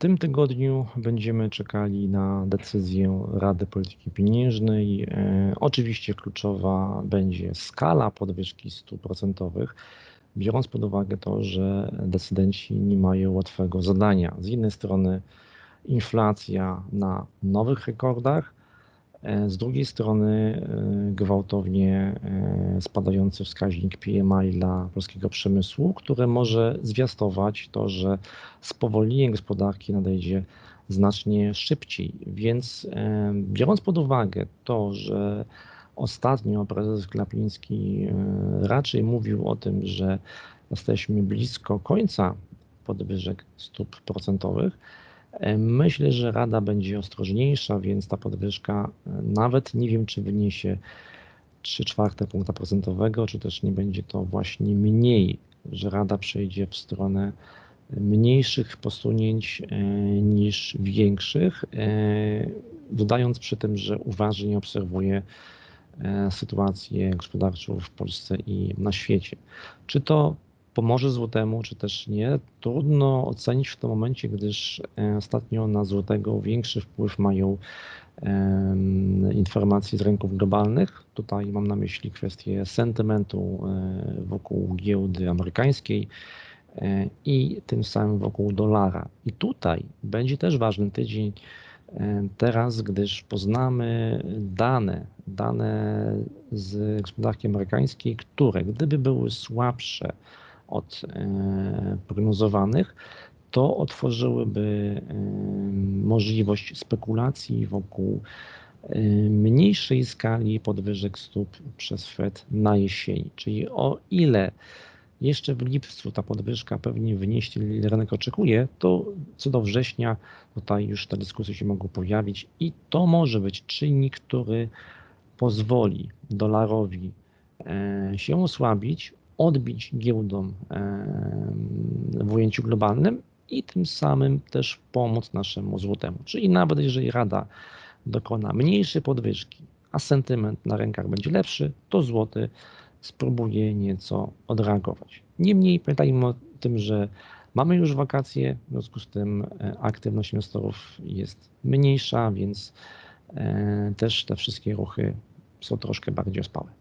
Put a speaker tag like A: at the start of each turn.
A: tym tygodniu będziemy czekali na decyzję Rady Polityki Pieniężnej. E, oczywiście kluczowa będzie skala podwyżki stóp procentowych, biorąc pod uwagę to, że decydenci nie mają łatwego zadania. Z jednej strony inflacja na nowych rekordach, z drugiej strony e, gwałtownie spadający wskaźnik PMI dla polskiego przemysłu, które może zwiastować to, że spowolnienie gospodarki nadejdzie znacznie szybciej. Więc biorąc pod uwagę to, że ostatnio prezes Glapiński raczej mówił o tym, że jesteśmy blisko końca podwyżek stóp procentowych, myślę, że Rada będzie ostrożniejsza, więc ta podwyżka nawet nie wiem, czy wyniesie 3 czwarte punkta procentowego, czy też nie będzie to właśnie mniej, że Rada przejdzie w stronę mniejszych posunięć e, niż większych, e, dodając przy tym, że uważnie obserwuje e, sytuację gospodarczą w Polsce i na świecie. Czy to pomoże złotemu, czy też nie, trudno ocenić w tym momencie, gdyż ostatnio na złotego większy wpływ mają informacje z rynków globalnych. Tutaj mam na myśli kwestię sentymentu wokół giełdy amerykańskiej E, i tym samym wokół dolara. I tutaj będzie też ważny tydzień e, teraz, gdyż poznamy dane, dane z gospodarki amerykańskiej, które gdyby były słabsze od e, prognozowanych, to otworzyłyby możliwość spekulacji wokół mniejszej skali podwyżek stóp przez Fed na jesieni. Czyli o ile jeszcze w lipcu ta podwyżka pewnie ile rynek oczekuje, to co do września tutaj już te dyskusje się mogą pojawić i to może być czynnik, który pozwoli dolarowi e, się osłabić, odbić giełdom w ujęciu globalnym i tym samym też pomóc naszemu złotemu. Czyli nawet jeżeli Rada dokona mniejszej podwyżki, a sentyment na rękach będzie lepszy, to złoty spróbuję nieco odreagować. Niemniej pamiętajmy o tym, że mamy już wakacje, w związku z tym e, aktywność inwestorów jest mniejsza, więc e, też te wszystkie ruchy są troszkę bardziej ospałe.